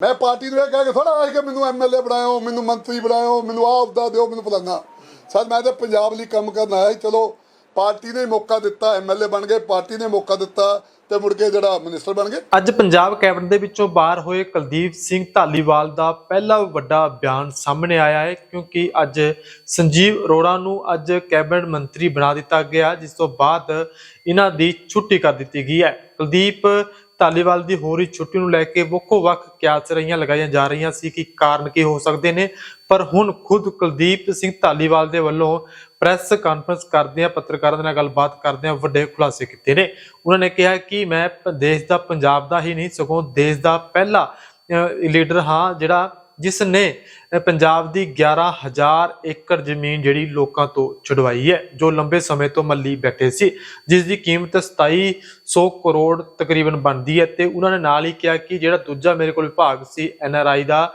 ਮੈਂ ਪਾਰਟੀ ਨੂੰ ਇਹ ਕਹਿ ਕੇ ਥੋੜਾ ਆਇਆ ਕਿ ਮੈਨੂੰ ਐਮਐਲਏ ਬਣਾਇਓ, ਮੈਨੂੰ ਮੰਤਰੀ ਬਣਾਇਓ, ਮੈਨੂੰ ਆਹ ਅਹੁਦਾ ਦਿਓ, ਮੈਨੂੰ ਫਲਾਣਾ ਸਰ, ਮੈਂ ਤਾਂ ਪੰਜਾਬ ਲਈ ਕੰਮ ਕਰਨ ਆਇਆ ਸੀ। ਚਲੋ, ਪਾਰਟੀ ਨੇ ਮੌਕਾ ਦਿੱਤਾ ਐਮਐਲਏ ਬਣ ਗਏ, ਪਾਰਟੀ ਨੇ ਮੌਕਾ ਦਿੱਤਾ ਤੇ ਮੁੜ ਕੇ ਜਿਹੜਾ ਮਿਨਿਸਟਰ ਬਣ ਗਏ। ਅੱਜ ਪੰਜਾਬ ਕੈਬਨਿਟ ਦੇ ਵਿੱਚੋਂ ਬਾਹਰ ਹੋਏ ਕੁਲਦੀਪ ਸਿੰਘ ਧਾਲੀਵਾਲ ਦਾ ਪਹਿਲਾ ਵੱਡਾ ਬਿਆਨ ਸਾਹਮਣੇ ਆਇਆ ਹੈ, ਕਿਉਂਕਿ ਅੱਜ ਸੰਜੀਵ ਅਰੋੜਾ ਨੂੰ ਅੱਜ ਕੈਬਨਿਟ ਮੰਤਰੀ ਬਣਾ ਦਿੱਤਾ ਗਿਆ, ਜਿਸ ਤੋਂ ਬਾਅਦ ਇਹਨਾਂ ਦੀ ਛੁੱਟੀ ਕਰ ਦਿੱਤੀ ਗਈ ਹੈ। ਕੁਲਦੀਪ ਧਾਲੀਵਾਲ ਦੀ ਹੋ ਰਹੀ ਛੁੱਟੀ ਨੂੰ ਲੈ ਕੇ ਵੱਖੋ ਵੱਖ ਕਿਆਸ ਲਗਾਈਆਂ ਜਾ ਰਹੀਆਂ ਸੀ ਕਿ ਕਾਰਨ ਕੀ ਹੋ ਸਕਦੇ ਨੇ। ਪਰ ਹੁਣ ਖੁਦ ਕੁਲਦੀਪ ਸਿੰਘ ਧਾਲੀਵਾਲ ਦੇ ਵੱਲੋਂ ਪ੍ਰੈਸ ਕਾਨਫਰੰਸ ਕਰਦੇ ਆ, ਪੱਤਰਕਾਰਾਂ ਦੇ ਨਾਲ ਗੱਲਬਾਤ ਕਰਦੇ ਆ, ਵੱਡੇ ਖੁਲਾਸੇ ਕੀਤੇ ਨੇ। ਉਹਨਾਂ ਨੇ ਕਿਹਾ ਕਿ ਮੈਂ ਦੇਸ਼ ਦਾ, ਪੰਜਾਬ ਦਾ ਹੀ ਨਹੀਂ, ਸਗੋਂ ਦੇਸ਼ ਦਾ ਪਹਿਲਾ ਲੀਡਰ ਹਾਂ ਜਿਹੜਾ ਜਿਸ ਨੇ ਪੰਜਾਬ ਦੀ 11000 ਏਕੜ ਜ਼ਮੀਨ ਜਿਹੜੀ ਲੋਕਾਂ ਤੋਂ ਛੁਡਵਾਈ ਹੈ, ਜੋ ਲੰਬੇ ਸਮੇਂ ਤੋਂ ਮੱਲੀ ਬੈਠੇ ਸੀ ਜਿਸ ਦੀ ਕੀਮਤ 2700 ਕਰੋੜ ਤਕਰੀਬਨ ਬਣਦੀ ਹੈ ਤੇ ਉਹਨਾਂ ਨੇ ਨਾਲ ਹੀ ਕਿਹਾ ਕਿ ਜਿਹੜਾ ਦੂਜਾ ਮੇਰੇ ਕੋਲ ਵਿਭਾਗ ਸੀ ਐਨਆਰਆਈ ਦਾ,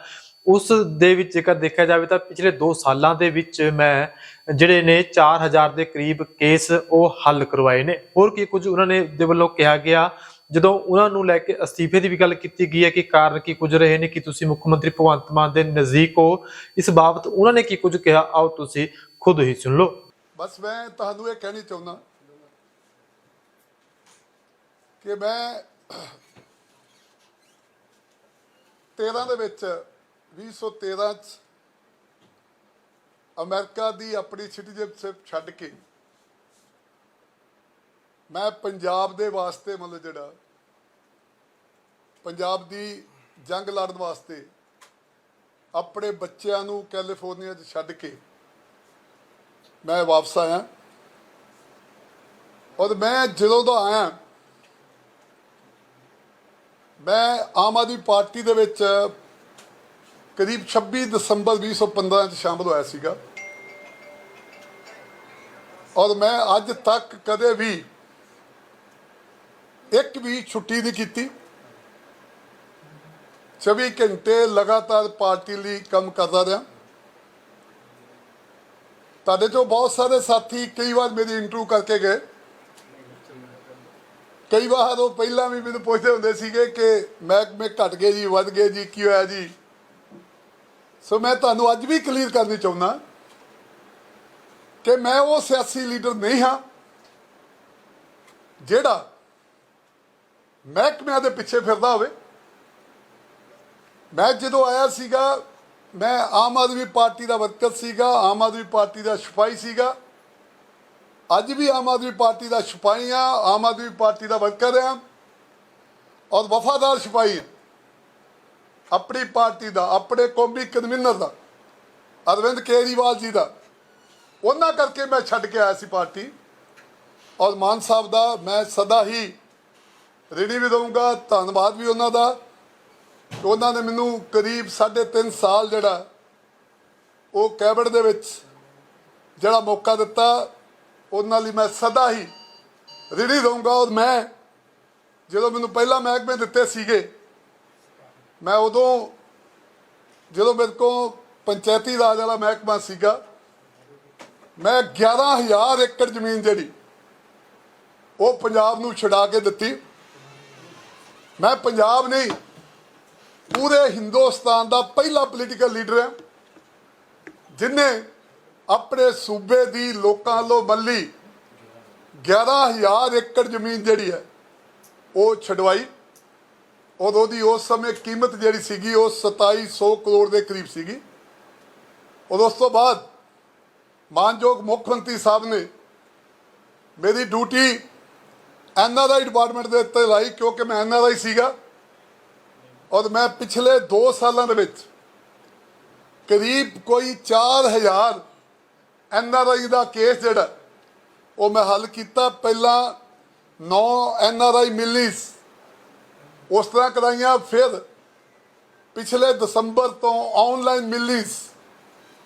ਉਸ ਦੇ ਵਿੱਚ ਜੇਕਰ ਦੇਖਿਆ ਜਾਵੇ ਤਾਂ ਪਿਛਲੇ 2 ਸਾਲਾਂ ਦੇ ਵਿੱਚ ਮੈਂ ਜਿਹੜੇ ਨੇ 4000 ਦੇ ਕਰੀਬ ਕੇਸ ਉਹ ਹੱਲ ਕਰਵਾਏ ਨੇ। ਹੋਰ ਕੀ ਕੁਝ ਉਹਨਾਂ ਨੇ ਦੇ ਵੱਲੋਂ ਕਿਹਾ ਗਿਆ ਜਦੋਂ ਉਹਨਾਂ ਨੂੰ ਲੈ ਕੇ ਅਸਤੀਫੇ ਦੀ ਵੀ ਗੱਲ ਕੀਤੀ ਗਈ ਹੈ ਕਿ ਕਾਰਨ ਕੀ ਕੁਝ ਰਹੇ ਨੇ, ਕਿ ਤੁਸੀਂ ਮੁੱਖ ਮੰਤਰੀ ਭਗਵੰਤ ਮਾਨ ਦੇ ਨਜ਼ਦੀਕ ਹੋ, ਇਸ ਬਾਬਤ ਉਹਨਾਂ ਨੇ ਕੀ ਕੁਝ ਕਿਹਾ, ਆਓ ਤੁਸੀਂ ਖੁਦ ਹੀ ਸੁਣ ਲਓ। ਬਸ ਮੈਂ ਤੁਹਾਨੂੰ ਇਹ ਕਹਿਣੀ ਚਾਹੁੰਦਾ ਕਿ ਮੈਂ 13 ਦੇ ਵਿੱਚ 2013 ਚ ਅਮਰੀਕਾ ਦੀ ਆਪਣੀ ਸਿਟੀਜ਼ਨਸ਼ਿਪ ਛੱਡ ਕੇ ਮੈਂ ਪੰਜਾਬ ਦੇ ਵਾਸਤੇ ਮਤਲਬ ਜਿਹੜਾ ਪੰਜਾਬ ਦੀ ਜੰਗ ਲੜਨ ਵਾਸਤੇ ਆਪਣੇ ਬੱਚਿਆਂ ਨੂੰ ਕੈਲੀਫੋਰਨੀਆ 'ਚ ਛੱਡ ਕੇ ਮੈਂ ਵਾਪਸ ਆਇਆ। ਔਰ ਮੈਂ ਜਦੋਂ ਦਾ ਆਇਆ, ਮੈਂ ਆਮ ਆਦਮੀ ਪਾਰਟੀ ਦੇ ਵਿੱਚ ਕਰੀਬ 26 ਦਸੰਬਰ 2015 ਚ ਸ਼ਾਮਲ ਹੋਇਆ ਸੀਗਾ। ਔਰ ਮੈਂ ਅੱਜ ਤੱਕ ਕਦੇ ਵੀ ਇੱਕ ਵੀ ਛੁੱਟੀ ਨਹੀਂ ਕੀਤੀ। 24 ਘੰਟੇ ਲਗਾਤਾਰ ਪਾਰਟੀ ਲਈ ਕੰਮ ਕਰਦਾ ਰਿਹਾ। ਤੁਹਾਡੇ ਚੋਂ ਬਹੁਤ ਸਾਰੇ ਸਾਥੀ ਕਈ ਵਾਰ ਮੇਰੀ ਇੰਟਰਵਿਊ ਕਰਕੇ ਗਏ। ਕਈ ਵਾਰ ਉਹ ਪਹਿਲਾਂ ਵੀ ਮੈਨੂੰ ਪੁੱਛਦੇ ਹੁੰਦੇ ਸੀਗੇ ਕਿ ਮਹਿਕਮੇ ਘਟ ਗਏ ਜੀ, ਵੱਧ ਗਏ ਜੀ, ਕੀ ਹੋਇਆ ਜੀ? ਸੋ ਮੈਂ ਤੁਹਾਨੂੰ ਅੱਜ ਵੀ ਕਲੀਅਰ ਕਰਨੀ ਚਾਹੁੰਦਾ ਕਿ ਮੈਂ ਉਹ ਸਿਆਸੀ ਲੀਡਰ ਨਹੀਂ ਹਾਂ ਜਿਹੜਾ ਮਹਿਕਮਿਆਂ ਦੇ ਪਿੱਛੇ ਫਿਰਦਾ ਹੋਵੇ। ਮੈਂ ਜਦੋਂ ਆਇਆ ਸੀਗਾ, ਮੈਂ ਆਮ ਆਦਮੀ ਪਾਰਟੀ ਦਾ ਵਰਕਰ ਸੀਗਾ, ਆਮ ਆਦਮੀ ਪਾਰਟੀ ਦਾ ਸਿਪਾਹੀ ਸੀਗਾ। ਅੱਜ ਵੀ ਆਮ ਆਦਮੀ ਪਾਰਟੀ ਦਾ ਸਿਪਾਹੀ ਆ ਆਮ ਆਦਮੀ ਪਾਰਟੀ ਦਾ ਵਰਕਰ ਆ ਔਰ ਵਫਾਦਾਰ ਸਿਪਾਹੀ ਆਪਣੀ ਪਾਰਟੀ ਦਾ, ਆਪਣੇ ਕੌਮੀ ਕਨਵੀਨਰ ਦਾ, ਅਰਵਿੰਦ ਕੇਜਰੀਵਾਲ ਜੀ ਦਾ। ਉਹਨਾਂ ਕਰਕੇ ਮੈਂ ਛੱਡ ਕੇ ਆਇਆ ਸੀ ਪਾਰਟੀ। ਔਰ ਮਾਨ ਸਾਹਿਬ ਦਾ ਮੈਂ ਸਦਾ ਹੀ ਰੇਡੀ ਵੀ ਦਊਂਗਾ ਧੰਨਵਾਦ ਵੀ ਉਹਨਾਂ ਦਾ। ਉਹਨਾਂ ਨੇ ਮੈਨੂੰ ਕਰੀਬ 3.5 ਸਾਲ ਜਿਹੜਾ, ਉਹ ਕੈਬਨਿਟ ਦੇ ਵਿੱਚ ਜਿਹੜਾ ਮੌਕਾ ਦਿੱਤਾ, ਉਹਨਾਂ ਲਈ ਮੈਂ ਸਦਾ ਹੀ ਰੇਡੀ ਦਊਂਗਾ ਔਰ ਮੈਂ ਜਦੋਂ ਮੈਨੂੰ ਪਹਿਲਾ ਮਹਿਕਮੇ ਦਿੱਤੇ ਸੀਗੇ, ਮੈਂ ਉਦੋਂ ਜਦੋਂ ਮੇਰੇ ਕੋਲ ਪੰਚਾਇਤੀ ਰਾਜ ਵਾਲਾ ਮਹਿਕਮਾ ਸੀਗਾ, ਮੈਂ 11000 ਏਕੜ ਜ਼ਮੀਨ ਜਿਹੜੀ, ਉਹ ਪੰਜਾਬ ਨੂੰ ਛਡਾ ਕੇ ਦਿੱਤੀ। ਮੈਂ ਪੰਜਾਬ ਨਹੀਂ ਪੂਰੇ ਹਿੰਦੁਸਤਾਨ ਦਾ ਪਹਿਲਾ ਪੋਲੀਟੀਕਲ ਲੀਡਰ ਹੈ, ਜਿਨੇ ਆਪਣੇ ਸੂਬੇ ਦੀ ਲੋਕਾਂ ਵੱਲੋਂ ਮੱਲੀ 11000 ਏਕੜ ਜ਼ਮੀਨ ਜਿਹੜੀ ਹੈ, ਉਹ ਛਡਵਾਈ। ਔਰ ਉਹਦੀ ਉਸ ਸਮੇਂ ਕੀਮਤ ਜਿਹੜੀ ਸੀਗੀ, ਉਹ 2700 ਕਰੋੜ ਦੇ ਕਰੀਬ ਸੀਗੀ। ਔਰ ਉਸ ਤੋਂ ਬਾਅਦ ਮਾਨਯੋਗ ਮੁੱਖ ਮੰਤਰੀ ਸਾਹਿਬ ਨੇ ਮੇਰੀ ਡਿਊਟੀ ਐਨਆਰਆਈ ਡਿਪਾਰਟਮੈਂਟ ਦੇ ਉੱਤੇ ਲਾਈ, ਕਿਉਂਕਿ ਮੈਂ ਐਨਆਰਆਈ ਸੀਗਾ। ਔਰ ਮੈਂ ਪਿਛਲੇ 2 ਸਾਲਾਂ ਦੇ ਵਿੱਚ ਕਰੀਬ ਕੋਈ 4000 ਆਈ ਦਾ ਕੇਸ ਜਿਹੜਾ, ਉਹ ਮੈਂ ਹੱਲ ਕੀਤਾ। ਪਹਿਲਾਂ 9 ਆਈ ਮਿਲੀਸ ਉਸ ਤਰ੍ਹਾਂ ਕਰਾਈਆਂ, ਫਿਰ ਪਿਛਲੇ ਦਸੰਬਰ ਤੋਂ ਆਨਲਾਈਨ ਮਿਲੀਸ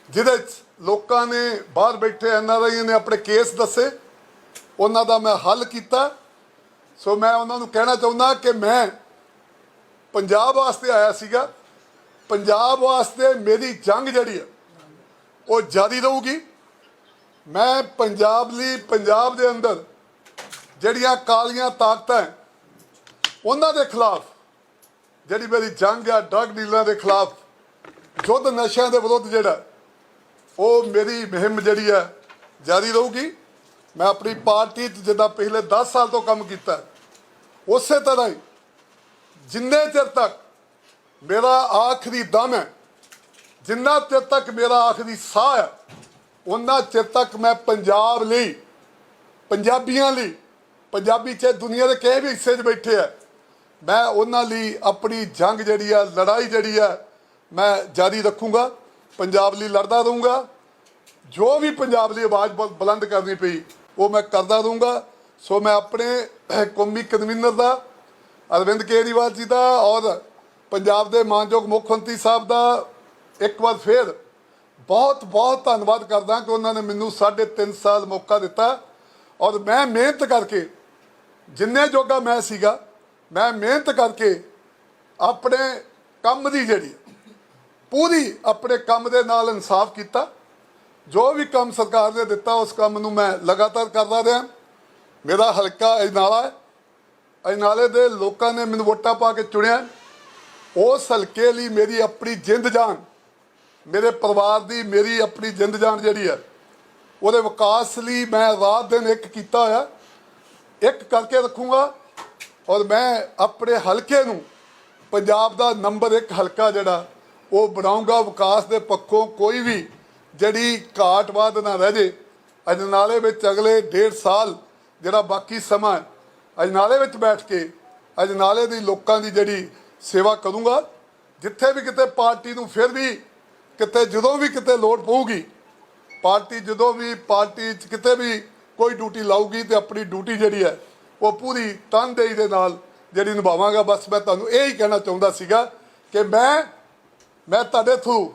ਜਿਹਦੇ 'ਚ ਲੋਕਾਂ ਨੇ ਬਾਹਰ ਬੈਠੇ ਐੱਨ ਆਰ ਆਈ ਨੇ ਆਪਣੇ ਕੇਸ ਦੱਸੇ, ਉਹਨਾਂ ਦਾ ਮੈਂ ਹੱਲ ਕੀਤਾ। ਸੋ ਮੈਂ ਉਹਨਾਂ ਨੂੰ ਕਹਿਣਾ ਚਾਹੁੰਦਾ ਕਿ ਮੈਂ ਪੰਜਾਬ ਵਾਸਤੇ ਆਇਆ ਸੀਗਾ। ਪੰਜਾਬ ਵਾਸਤੇ ਮੇਰੀ ਜੰਗ ਜਿਹੜੀ ਹੈ ਉਹ ਜਾਰੀ ਰਹੂਗੀ। ਮੈਂ ਪੰਜਾਬ ਲਈ, ਪੰਜਾਬ ਦੇ ਅੰਦਰ ਜਿਹੜੀਆਂ ਕਾਲੀਆਂ ਤਾਕਤਾਂ ਉਹਨਾਂ ਦੇ ਖਿਲਾਫ, ਜਿਹੜੀ ਮੇਰੀ ਜੰਗ ਆ, ਡਰਗ ਡੀਲਰਾਂ ਦੇ ਖਿਲਾਫ ਯੁੱਧ ਨਸ਼ਿਆਂ ਦੇ ਵਿਰੁੱਧ ਜਿਹੜਾ, ਉਹ ਮੇਰੀ ਮੁਹਿੰਮ ਜਿਹੜੀ ਹੈ ਜਾਰੀ ਰਹੂਗੀ। ਮੈਂ ਆਪਣੀ ਪਾਰਟੀ 'ਚ ਜਿੱਦਾਂ ਪਿਛਲੇ 10 ਸਾਲ ਤੋਂ ਕੰਮ ਕੀਤਾ, ਉਸੇ ਤਰ੍ਹਾਂ ਹੀ ਜਿੰਨੇ ਚਿਰ ਤੱਕ ਮੇਰਾ ਆਖਰੀ ਦਮ ਹੈ, ਜਿੰਨਾ ਚਿਰ ਤੱਕ ਮੇਰਾ ਆਖਰੀ ਸਾਹ ਹੈ ਉਹਨਾਂ ਚਿਰ ਤੱਕ ਮੈਂ ਪੰਜਾਬ ਲਈ, ਪੰਜਾਬੀਆਂ ਲਈ, ਪੰਜਾਬੀ ਚਾਹੇ ਦੁਨੀਆ ਦੇ ਕਿਸੇ ਵੀ ਹਿੱਸੇ 'ਚ ਬੈਠੇ ਆ, ਮੈਂ ਉਹਨਾਂ ਲਈ ਆਪਣੀ ਜੰਗ ਜਿਹੜੀ ਆ, ਲੜਾਈ ਜਿਹੜੀ ਆ, ਮੈਂ ਜਾਰੀ ਰੱਖੂੰਗਾ, ਪੰਜਾਬ ਲਈ ਲੜਦਾ ਰਹੂੰਗਾ, ਜੋ ਵੀ ਪੰਜਾਬ ਲਈ ਆਵਾਜ਼ ਬੁਲ- ਬੁਲੰਦ ਕਰਨੀ ਪਈ, ਉਹ ਮੈਂ ਕਰਦਾ ਰਹੂੰਗਾ, ਸੋ ਮੈਂ ਆਪਣੇ ਕੌਮੀ ਕਨਵੀਨਰ ਦਾ ਅਰਵਿੰਦ ਕੇਜਰੀਵਾਲ ਜੀ ਦਾ ਔਰ ਪੰਜਾਬ ਦੇ ਮਾਨਯੋਗ ਮੁੱਖ ਮੰਤਰੀ ਸਾਹਿਬ ਦਾ ਇੱਕ ਵਾਰ ਫੇਰ ਬਹੁਤ ਬਹੁਤ ਧੰਨਵਾਦ ਕਰਦਾ ਕਿ ਉਹਨਾਂ ਨੇ ਮੈਨੂੰ 3.5 ਸਾਲ ਮੌਕਾ ਦਿੱਤਾ। ਔਰ ਮੈਂ ਮਿਹਨਤ ਕਰਕੇ, ਜਿੰਨੇ ਜੋਗਾ ਮੈਂ ਸੀਗਾ, ਮੈਂ ਮਿਹਨਤ ਕਰਕੇ ਆਪਣੇ ਕੰਮ ਦੀ ਜਿਹੜੀ, ਪੂਰੀ ਆਪਣੇ ਕੰਮ ਦੇ ਨਾਲ ਇਨਸਾਫ ਕੀਤਾ। ਜੋ ਵੀ ਕੰਮ ਸਰਕਾਰ ਨੇ ਦਿੱਤਾ, ਉਸ ਕੰਮ ਨੂੰ ਮੈਂ ਲਗਾਤਾਰ ਕਰਦਾ ਰਿਹਾ। ਮੇਰਾ ਹਲਕਾ ਅਜਨਾਲਾ ਹੈ। ਅਜਨਾਲੇ ਦੇ ਲੋਕਾਂ ਨੇ ਮੈਨੂੰ ਵੋਟਾਂ ਪਾ ਕੇ ਚੁਣਿਆ। ਉਸ ਹਲਕੇ ਲਈ ਮੇਰੀ ਆਪਣੀ ਜਿੰਦ ਜਾਨ। ਮੇਰੇ ਪਰਿਵਾਰ ਦੀ ਮੇਰੀ ਆਪਣੀ ਜਿੰਦ ਜਾਨ ਜਿਹੜੀ ਹੈ, ਉਹਦੇ ਵਿਕਾਸ ਲਈ ਮੈਂ ਰਾਤ ਦਿਨ ਇੱਕ ਕੀਤਾ ਹੋਇਆ। ਇੱਕ ਕਰਕੇ ਰੱਖੂੰਗਾ ਔਰ ਮੈਂ ਆਪਣੇ ਹਲਕੇ ਨੂੰ ਪੰਜਾਬ ਦਾ ਨੰਬਰ 1 ਹਲਕਾ ਜਿਹੜਾ, ਉਹ ਬਣਾਉਂਗਾ ਵਿਕਾਸ ਦੇ ਪੱਖੋਂ ਕੋਈ ਵੀ ਜਿਹੜੀ ਘਾਟ ਵਾਧ ਨਾ ਰਹਿ ਜੇ। ਅਜਨਾਲੇ ਵਿੱਚ ਅਗਲੇ ਡੇਢ ਸਾਲ ਜਿਹੜਾ ਬਾਕੀ ਸਮਾਂ ਅਜਨਾਲੇ ਵਿੱਚ ਬੈਠ ਕੇ ਅਜਨਾਲੇ ਦੀ ਲੋਕਾਂ ਦੀ ਜਿਹੜੀ ਸੇਵਾ ਕਰੂੰਗਾ, ਜਿੱਥੇ ਵੀ ਕਿਤੇ ਪਾਰਟੀ ਨੂੰ ਫਿਰ ਵੀ ਕਿਤੇ ਜਦੋਂ ਵੀ ਕਿਤੇ ਲੋੜ ਪਊਗੀ, ਪਾਰਟੀ ਜਦੋਂ ਵੀ ਪਾਰਟੀ 'ਚ ਕਿਤੇ ਵੀ ਕੋਈ ਡਿਊਟੀ ਲਾਊਗੀ ਤੇ ਆਪਣੀ ਡਿਊਟੀ ਜਿਹੜੀ ਹੈ, ਉਹ ਪੂਰੀ ਤਨਦੇਹੀ ਦੇ ਨਾਲ ਜਿਹੜੀ ਨਿਭਾਵਾਂਗਾ। ਬਸ ਮੈਂ ਤੁਹਾਨੂੰ ਇਹ ਹੀ ਕਹਿਣਾ ਚਾਹੁੰਦਾ ਸੀਗਾ ਕਿ ਮੈਂ ਮੈਂ ਤੁਹਾਡੇ ਥਰੂ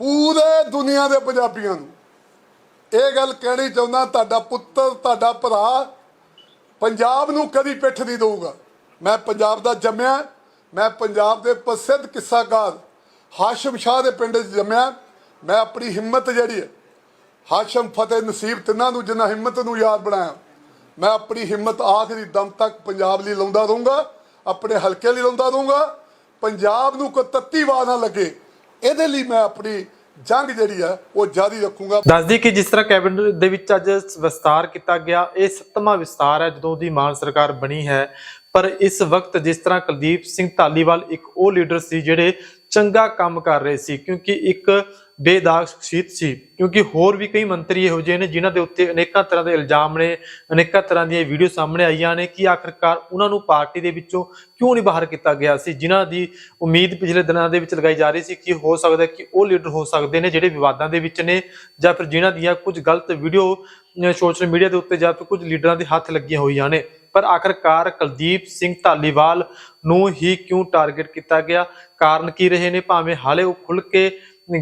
ਪੂਰੇ ਦੁਨੀਆ ਦੇ ਪੰਜਾਬੀਆਂ ਨੂੰ ਇਹ ਗੱਲ ਕਹਿਣੀ ਚਾਹੁੰਦਾ, ਤੁਹਾਡਾ ਪੁੱਤਰ, ਤੁਹਾਡਾ ਭਰਾ ਪੰਜਾਬ ਨੂੰ ਕਦੀ ਪਿੱਠ ਨਹੀਂ ਦਊਗਾ। ਮੈਂ ਪੰਜਾਬ ਦਾ ਜੰਮਿਆ ਮੈਂ ਪੰਜਾਬ ਦੇ ਪ੍ਰਸਿੱਧ ਕਿੱਸਾਕਾਰ ਹਾਸ਼ਮ ਸ਼ਾਹ ਦੇ ਪਿੰਡ 'ਚ ਜੰਮਿਆ ਮੈਂ ਆਪਣੀ ਹਿੰਮਤ ਜਿਹੜੀ ਹੈ, ਹਾਸ਼ਮ ਫਤਿਹ ਨਸੀਬ ਤਿੰਨਾਂ ਨੂੰ ਜਿਨ੍ਹਾਂ ਹਿੰਮਤ ਨੂੰ ਯਾਦ ਬਣਾਇਆ ਮੈਂ ਆਪਣੀ ਹਿੰਮਤ ਆਖਰੀ ਦਮ ਤੱਕ ਪੰਜਾਬ ਲਈ ਲਾਉਂਦਾ ਰਹੂੰਗਾ, ਆਪਣੇ ਹਲਕੇ ਲਈ ਲਾਉਂਦਾ ਰਹੂੰਗਾ। ਪੰਜਾਬ ਨੂੰ ਕੋਈ ਤੱਤੀ ਵਾਹ ਨਾ ਲੱਗੇ। ਇਹਦੇ ਲਈ ਮੈਂ ਆਪਣੀ ਜੰਗ ਜਿਹੜੀ ਹੈ ਉਹ ਜਾਰੀ ਰੱਖੂਗਾ। ਦੱਸਦੀ ਕਿ ਜਿਸ ਤਰ੍ਹਾਂ ਕੈਬਨਿਟ ਦੇ ਵਿੱਚ ਅੱਜ ਵਿਸਤਾਰ ਕੀਤਾ ਗਿਆ, ਇਹ ਸੱਤਵਾਂ ਵਿਸਤਾਰ ਹੈ ਜਦੋਂ ਦੀ ਮਾਨ ਸਰਕਾਰ ਬਣੀ ਹੈ। ਪਰ ਇਸ ਵਕਤ ਜਿਸ ਤਰ੍ਹਾਂ ਕੁਲਦੀਪ ਸਿੰਘ ਧਾਲੀਵਾਲ ਇੱਕ ਉਹ ਲੀਡਰ ਸੀ ਜਿਹੜੇ ਚੰਗਾ ਕੰਮ ਕਰ ਰਹੇ ਸੀ, ਕਿਉਂਕਿ ਇੱਕ ਬੇਦਾਗ ਸ਼ਖਸੀਅਤ ਸੀ। ਕਿਉਂਕਿ ਹੋਰ ਵੀ ਕਈ ਮੰਤਰੀ ਇਹੋ ਜਿਹੇ ਨੇ ਜਿਨ੍ਹਾਂ ਦੇ ਉੱਤੇ ਅਨੇਕਾਂ ਤਰ੍ਹਾਂ ਦੇ ਇਲਜ਼ਾਮ ਨੇ, ਅਨੇਕਾਂ ਤਰ੍ਹਾਂ ਦੀਆਂ ਵੀਡੀਓ ਸਾਹਮਣੇ ਆਈਆਂ ਨੇ ਕਿ ਆਖਰਕਾਰ ਉਹਨਾਂ ਨੂੰ ਪਾਰਟੀ ਦੇ ਵਿੱਚੋਂ ਕਿਉਂ ਨਹੀਂ ਬਾਹਰ ਕੀਤਾ ਗਿਆ ਸੀ, ਜਿਨ੍ਹਾਂ ਦੀ ਉਮੀਦ ਪਿਛਲੇ ਦਿਨਾਂ ਦੇ ਵਿੱਚ ਲਗਾਈ ਜਾ ਰਹੀ ਸੀ ਕਿ ਹੋ ਸਕਦਾ ਕਿ ਉਹ ਲੀਡਰ ਹੋ ਸਕਦੇ ਨੇ ਜਿਹੜੇ ਵਿਵਾਦਾਂ ਦੇ ਵਿੱਚ ਨੇ ਜਾਂ ਫਿਰ ਜਿਨ੍ਹਾਂ ਦੀਆਂ ਕੁਝ ਗਲਤ ਵੀਡੀਓ ਸੋਸ਼ਲ ਮੀਡੀਆ ਦੇ ਉੱਤੇ ਜਾਂ ਫਿਰ ਕੁਝ ਲੀਡਰਾਂ ਦੇ ਹੱਥ ਲੱਗੀਆਂ ਹੋਈਆਂ ਨੇ। ਪਰ ਆਖਰਕਾਰ ਕੁਲਦੀਪ ਸਿੰਘ ਧਾਲੀਵਾਲ ਨੂੰ ਹੀ ਕਿਉਂ ਟਾਰਗੇਟ ਕੀਤਾ ਗਿਆ? ਕਾਰਨ ਕੀ ਰਹੇ ਨੇ? ਭਾਵੇਂ ਹਾਲੇ ਉਹ ਖੁੱਲ ਕੇ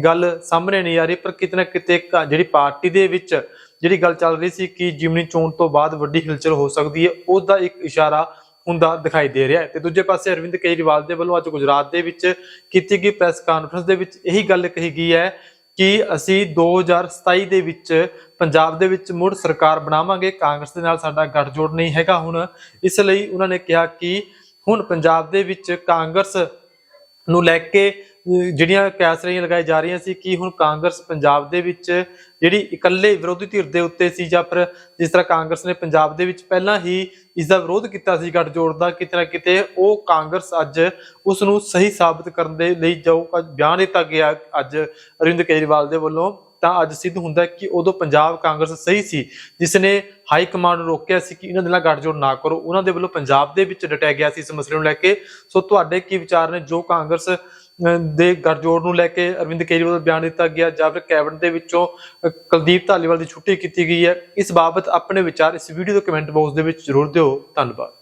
ਗੱਲ ਸਾਹਮਣੇ ਨਹੀਂ ਆ ਰਹੀ, ਪਰ ਕਿਤੇ ਨਾ ਕਿਤੇ ਜਿਹੜੀ ਪਾਰਟੀ ਦੇ ਵਿੱਚ ਜਿਹੜੀ ਗੱਲ ਚੱਲ ਰਹੀ ਸੀ ਕਿ ਜਿਮਨੀ ਚੋਣ ਤੋਂ ਬਾਅਦ ਵੱਡੀ ਹਿਲਚਲ ਹੋ ਸਕਦੀ ਹੈ ਉਸ ਦਾ ਇੱਕ ਇਸ਼ਾਰਾ ਹੁੰਦਾ ਦਿਖਾਈ ਦੇ ਰਿਹਾ ਹੈ। ਤੇ ਦੂਜੇ ਪਾਸੇ ਅਰਵਿੰਦ ਕੇਜਰੀਵਾਲ ਦੇ ਵੱਲੋਂ ਅੱਜ ਗੁਜਰਾਤ ਦੇ ਵਿੱਚ ਕੀਤੀ ਗਈ ਪ੍ਰੈਸ ਕਾਨਫਰੰਸ ਦੇ ਵਿੱਚ ਇਹੀ ਗੱਲ ਕਹੀ ਗਈ ਹੈ ਕਿ ਅਸੀਂ 2027 ਦੇ ਵਿੱਚ ਪੰਜਾਬ ਦੇ ਵਿੱਚ ਮੁੜ ਸਰਕਾਰ ਬਣਾਵਾਂਗੇ, ਕਾਂਗਰਸ ਦੇ ਨਾਲ ਸਾਡਾ ਗੱਠਜੋੜ ਨਹੀਂ ਹੈਗਾ ਹੁਣ। ਇਸ ਲਈ ਉਹਨਾਂ ਨੇ ਕਿਹਾ ਕਿ ਹੁਣ ਪੰਜਾਬ ਦੇ ਵਿੱਚ ਕਾਂਗਰਸ ਨੂੰ ਲੈ ਕੇ ਅਹ ਜਿਹੜੀਆਂ ਕੈਸਰੀਆਂ ਲਗਾਈ ਜਾ ਰਹੀਆਂ ਸੀ, ਕਿ ਹੁਣ ਕਾਂਗਰਸ ਪੰਜਾਬ ਦੇ ਵਿੱਚ ਜਿਹੜੀ ਇਕੱਲੇ ਵਿਰੋਧੀ ਧਿਰ ਦੇ ਉੱਤੇ ਸੀ ਜਾਂ ਫਿਰ ਜਿਸ ਤਰ੍ਹਾਂ ਕਾਂਗਰਸ ਨੇ ਪੰਜਾਬ ਦੇ ਵਿੱਚ ਪਹਿਲਾਂ ਹੀ ਇਸ ਦਾ ਵਿਰੋਧ ਕੀਤਾ ਸੀ ਗੱਠਜੋੜ ਦਾ, ਕਿਤੇ ਨਾ ਕਿਤੇ ਉਹ ਕਾਂਗਰਸ ਅੱਜ ਉਸ ਨੂੰ ਸਹੀ ਸਾਬਤ ਕਰਨ ਦੇ ਲਈ ਜੋ ਬਿਆਨ ਦਿੱਤਾ ਗਿਆ ਅੱਜ ਅਰਵਿੰਦ ਕੇਜਰੀਵਾਲ ਦੇ ਵੱਲੋਂ, ਤਾਂ ਅੱਜ ਸਿੱਧ ਹੁੰਦਾ ਕਿ ਉਦੋਂ ਪੰਜਾਬ ਕਾਂਗਰਸ ਸਹੀ ਸੀ, ਜਿਸ ਨੇ ਹਾਈ ਕਮਾਂਡ ਨੂੰ ਰੋਕਿਆ ਸੀ ਕਿ ਇਹਨਾਂ ਦੇ ਨਾਲ ਗੱਠਜੋੜ ਨਾ ਕਰੋ, ਉਹਨਾਂ ਦੇ ਵੱਲੋਂ ਪੰਜਾਬ ਦੇ ਵਿੱਚ ਡਟਿਆ ਗਿਆ ਸੀ ਇਸ ਮਸਲੇ ਨੂੰ ਲੈ ਕੇ। ਸੋ ਤੁਹਾਡੇ ਕੀ ਵਿਚਾਰ ਨੇ? ਜੋ ਕਾਂਗਰਸ ਦੇ ਗੱਠਜੋੜ ਨੂੰ ਲੈ ਕੇ ਅਰਵਿੰਦ ਕੇਜਰੀਵਾਲ ਦਾ ਬਿਆਨ ਦਿੱਤਾ ਗਿਆ, ਜਾਂ ਫਿਰ ਕੈਬਨਿਟ ਦੇ ਵਿੱਚੋਂ ਕੁਲਦੀਪ ਧਾਲੀਵਾਲ ਦੀ ਛੁੱਟੀ ਕੀਤੀ ਗਈ ਹੈ। ਇਸ ਬਾਬਤ ਆਪਣੇ ਵਿਚਾਰ ਇਸ ਵੀਡੀਓ ਦੇ ਕਮੈਂਟ ਬਾਕਸ ਦੇ ਵਿੱਚ ਜ਼ਰੂਰ ਦਿਓ। ਧੰਨਵਾਦ।